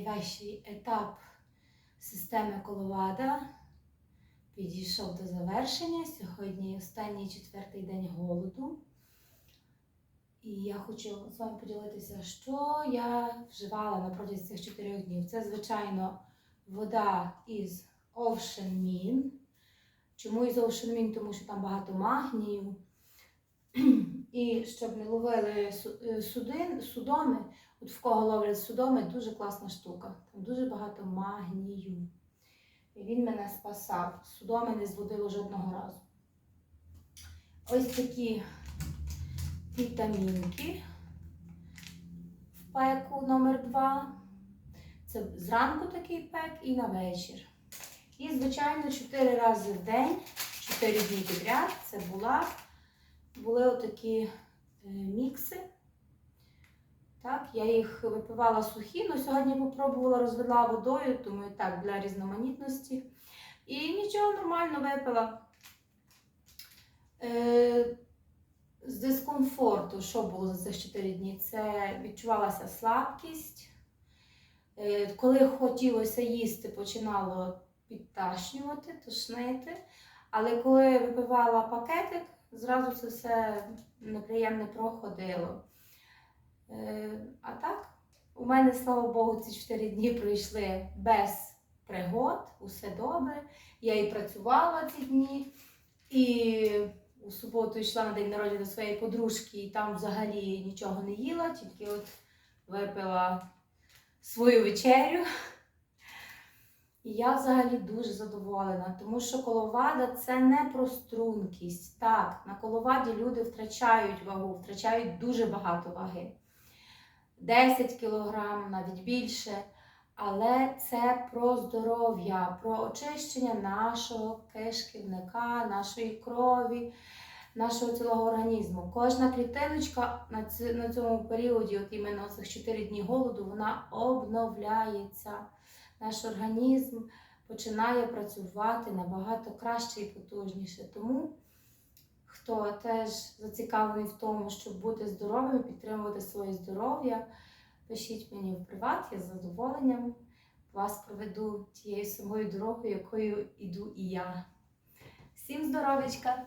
найважчий етап системи Коловада підійшов до завершення. Сьогодні останній четвертий день голоду. І я хочу з вами поділитися, що я вживала на протязі цих чотирьох днів. Це, звичайно, вода із Min. Чому із Min? Тому що там багато магнію. І щоб не ловили е, судоми, от в кого ловлять судоми, дуже класна штука. Там дуже багато магнію. І він мене спасав. Судоми не зводило жодного разу. Ось такі вітамінки в пеку номер 2 Це зранку такий пек і на вечір. І, звичайно, 4 рази в день, 4 дні підряд, це була, були отакі е, мікси. Так, я їх випивала сухі, але сьогодні попробувала розвела водою, думаю, так, для різноманітності. І нічого нормально випила. Е, з дискомфорту, що було за цих 4 дні? Це відчувалася слабкість. Е, коли хотілося їсти, починало підташнювати, тошнити. Але коли випивала пакетик, зразу це все неприємне проходило. Е, А так, у мене, слава Богу, ці 4 дні пройшли без пригод, усе добре. Я і працювала ці дні, і у суботу йшла на день народження до своєї подружки, і там взагалі нічого не їла, тільки от випила свою вечерю. І я взагалі дуже задоволена, тому що коловада це не про стрункість. Так, на коловаді люди втрачають вагу, втрачають дуже багато ваги. 10 кілограм, навіть більше. Але це про здоров'я, про очищення нашого кишківника, нашої крові, нашого цілого організму. Кожна клітиночка на цьому періоді, от іменно цих 4 дні голоду, вона обновляється. Наш організм починає працювати набагато краще і потужніше. Тому, хто теж зацікавлений в тому, щоб бути здоровим, підтримувати своє здоров'я, пишіть мені в приват, я з задоволенням вас проведу тією самою дорогою, якою іду і я. Всім здоров'ячка!